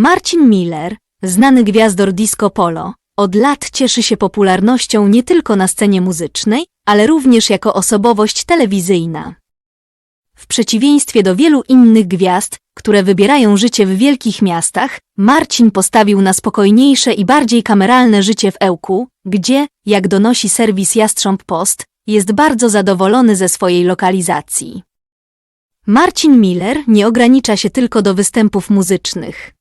Marcin Miller, znany gwiazdor disco polo, od lat cieszy się popularnością nie tylko na scenie muzycznej, ale również jako osobowość telewizyjna. W przeciwieństwie do wielu innych gwiazd, które wybierają życie w wielkich miastach, Marcin postawił na spokojniejsze i bardziej kameralne życie w Ełku, gdzie, jak donosi serwis Jastrząb Post, jest bardzo zadowolony ze swojej lokalizacji. Marcin Miller nie ogranicza się tylko do występów muzycznych.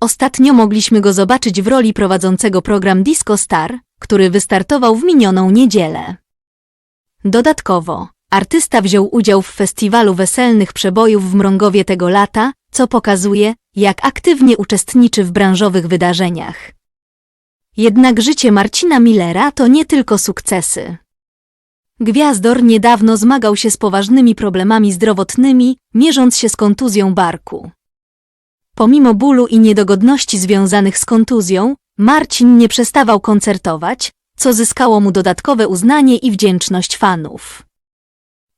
Ostatnio mogliśmy go zobaczyć w roli prowadzącego program Disco Star, który wystartował w minioną niedzielę. Dodatkowo, artysta wziął udział w festiwalu weselnych przebojów w Mrągowie tego lata, co pokazuje, jak aktywnie uczestniczy w branżowych wydarzeniach. Jednak życie Marcina Millera to nie tylko sukcesy. Gwiazdor niedawno zmagał się z poważnymi problemami zdrowotnymi, mierząc się z kontuzją barku. Pomimo bólu i niedogodności związanych z kontuzją, Marcin nie przestawał koncertować, co zyskało mu dodatkowe uznanie i wdzięczność fanów.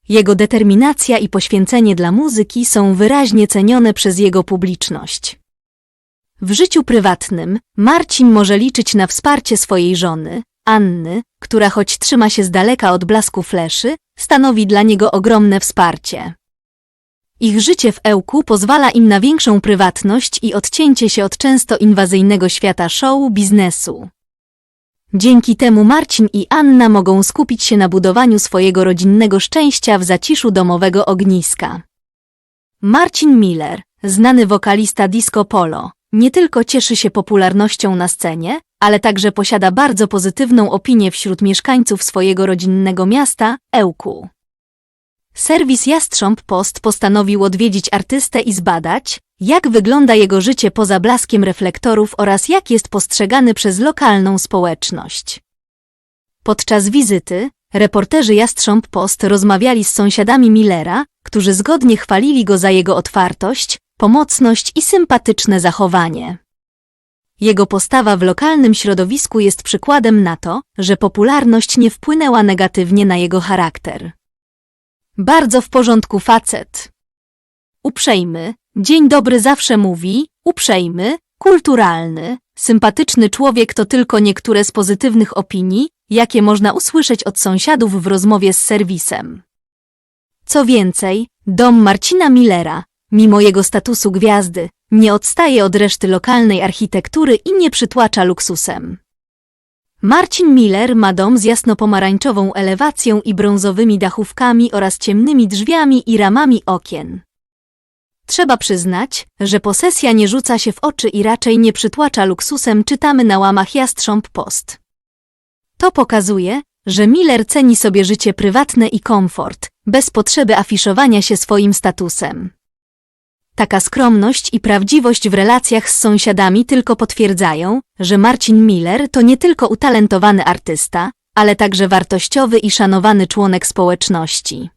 Jego determinacja i poświęcenie dla muzyki są wyraźnie cenione przez jego publiczność. W życiu prywatnym Marcin może liczyć na wsparcie swojej żony, Anny, która choć trzyma się z daleka od blasku fleszy, stanowi dla niego ogromne wsparcie. Ich życie w Ełku pozwala im na większą prywatność i odcięcie się od często inwazyjnego świata show biznesu. Dzięki temu Marcin i Anna mogą skupić się na budowaniu swojego rodzinnego szczęścia w zaciszu domowego ogniska. Marcin Miller, znany wokalista disco polo, nie tylko cieszy się popularnością na scenie, ale także posiada bardzo pozytywną opinię wśród mieszkańców swojego rodzinnego miasta, Ełku. Serwis Jastrząb Post postanowił odwiedzić artystę i zbadać, jak wygląda jego życie poza blaskiem reflektorów oraz jak jest postrzegany przez lokalną społeczność. Podczas wizyty reporterzy Jastrząb Post rozmawiali z sąsiadami Millera, którzy zgodnie chwalili go za jego otwartość, pomocność i sympatyczne zachowanie. Jego postawa w lokalnym środowisku jest przykładem na to, że popularność nie wpłynęła negatywnie na jego charakter. Bardzo w porządku facet. Uprzejmy, dzień dobry zawsze mówi, uprzejmy, kulturalny, sympatyczny człowiek to tylko niektóre z pozytywnych opinii, jakie można usłyszeć od sąsiadów w rozmowie z serwisem. Co więcej, dom Marcina Millera, mimo jego statusu gwiazdy, nie odstaje od reszty lokalnej architektury i nie przytłacza luksusem. Marcin Miller ma dom z jasno-pomarańczową elewacją i brązowymi dachówkami oraz ciemnymi drzwiami i ramami okien. Trzeba przyznać, że posesja nie rzuca się w oczy i raczej nie przytłacza luksusem, czytamy na łamach Jastrząb Post. To pokazuje, że Miller ceni sobie życie prywatne i komfort, bez potrzeby afiszowania się swoim statusem. Taka skromność i prawdziwość w relacjach z sąsiadami tylko potwierdzają, że Marcin Miller to nie tylko utalentowany artysta, ale także wartościowy i szanowany członek społeczności.